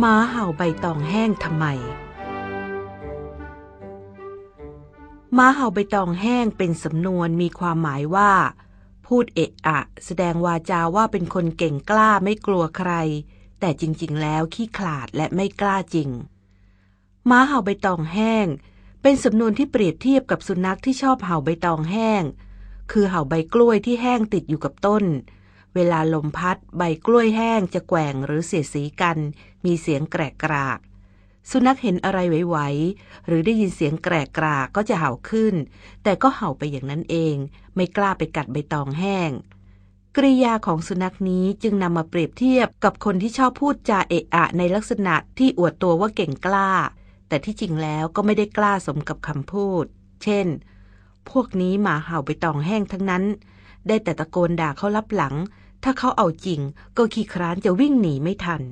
หมาเห่าใบตองแห้งทำไมหมาเห่าใบตองแห้งเป็นสำนวนมีความหมายว่า พูดเอะอะ แสดงวาจาว่าเป็นคนเก่งกล้าไม่กลัวใคร แต่จริงๆ แล้วขี้ขลาดและไม่กล้าจริงหมาเห่าใบตองแห้ง เป็นสำนวนที่เปรียบเทียบกับสุนัขที่ชอบเห่าใบตองแห้ง คือเห่าใบกล้วยที่แห้งติดอยู่กับต้น เวลาลมพัดใบกล้วยแห้งจะแกว่งหรือเสียดสีกัน มีเสียงแกรกกราก สุนัขเห็นอะไรไหวๆหรือได้ยินเสียงแกรกกรากก็จะเห่าขึ้น แต่ก็เห่าไปอย่างนั้นเอง ไม่กล้าไปกัดใบตองแห้งกริยาของสุนัขนี้จึงนำมาเปรียบเทียบกับคนที่ชอบพูดจาเอะอะในลักษณะที่อวดตัวว่าเก่งกล้า แต่ที่จริงแล้วก็ไม่ได้กล้าสมกับคำพูด เช่น พวกนี้หมาเห่าใบตองแห้งทั้งนั้น ได้แต่ตะโกนด่าเขาลับหลัง ถ้าเขาเอาจริงก็ขี้คร้านจะวิ่งหนีไม่ทัน